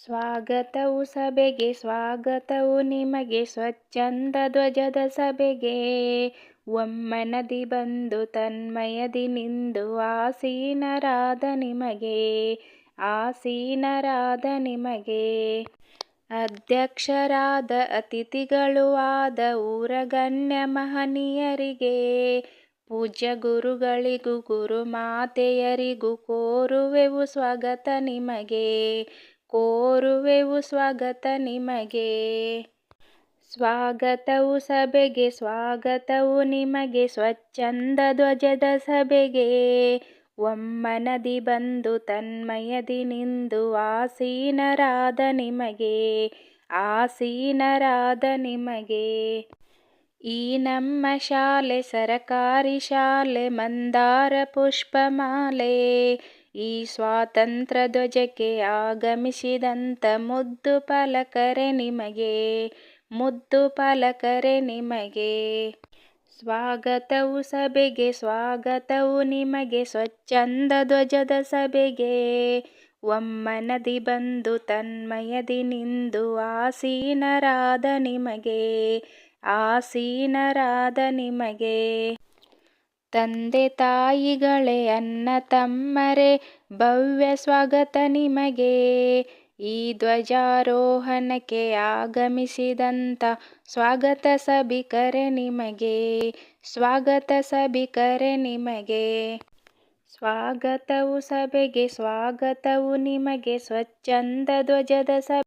ಸ್ವಾಗತವು ಸಭೆಗೆ, ಸ್ವಾಗತವು ನಿಮಗೆ ಸ್ವಚ್ಛಂದ ಧ್ವಜದ ಸಭೆಗೆ. ಒಮ್ಮನದಿ ಬಂದು ತನ್ಮಯದಿ ನಿಂದು, ಆಸೀನರಾದ ನಿಮಗೆ ಆಸೀನರಾದ ನಿಮಗೆ. ಅಧ್ಯಕ್ಷರಾದ ಅತಿಥಿಗಳು ಆದ ಊರಗಣ್ಯ ಮಹನೀಯರಿಗೆ ಪೂಜ್ಯ ಗುರುಗಳಿಗೂ ಗುರುಮಾತೆಯರಿಗೂ ಕೋರುವೆವು ಸ್ವಾಗತ ನಿಮಗೆ. ಕೋರುವೆವು ಸ್ವಾಗತ ನಿಮಗೆ. ಸ್ವಾಗತವು ಸಭೆಗೆ, ಸ್ವಾಗತವು ನಿಮಗೆ. ಸ್ವಚ್ಛಂದ ಧ್ವಜದ ಸಭೆಗೆ. ಒಮ್ಮನದಿ ಬಂದು ತನ್ಮಯದಿ ನಿಂದು ಆಸೀನರಾದ ನಿಮಗೆ. ಆಸೀನರಾದ ನಿಮಗೆ. ಈ ನಮ್ಮ ಶಾಲೆ, ಸರಕಾರಿ ಶಾಲೆ, ಮಂದಾರ ಪುಷ್ಪಮಾಲೆ. ಈ ಸ್ವಾತಂತ್ರ್ಯ ಧ್ವಜಕ್ಕೆ ಆಗಮಿಸಿದಂತ ಮುದ್ದು ಪಾಲಕರೆ ನಿಮಗೆ, ಮುದ್ದು ಪಾಲಕರೆ ನಿಮಗೆ. ಸ್ವಾಗತವು ಸಭೆಗೆ, ಸ್ವಾಗತವು ನಿಮಗೆ, ಸ್ವಚ್ಛಂದ ಧ್ವಜದ ಸಭೆಗೆ. ಒಮ್ಮನದಿ ಬಂದು ತನ್ಮಯದಿ ನಿಂದು, ಆಸೀನರಾದ ನಿಮಗೆ ಆಸೀನರಾದ ನಿಮಗೆ. ತಂದೆ ತಾಯಿಗಳೇ ಅನ್ನ ತಮ್ಮರೇ, ಭವ್ಯ ಸ್ವಾಗತ ನಿಮಗೆ. ಈ ಧ್ವಜಾರೋಹಣಕ್ಕೆ ಆಗಮಿಸಿದಂತ ಸ್ವಾಗತ ಸಭಿಕರೆ ನಿಮಗೆ. ಸ್ವಾಗತ ಸಭಿಕರೆ ನಿಮಗೆ. ಸ್ವಾಗತವು ಸಭೆಗೆ, ಸ್ವಾಗತವು ನಿಮಗೆ. ಸ್ವಚ್ಛಂದ ಧ್ವಜದ ಸಭೆ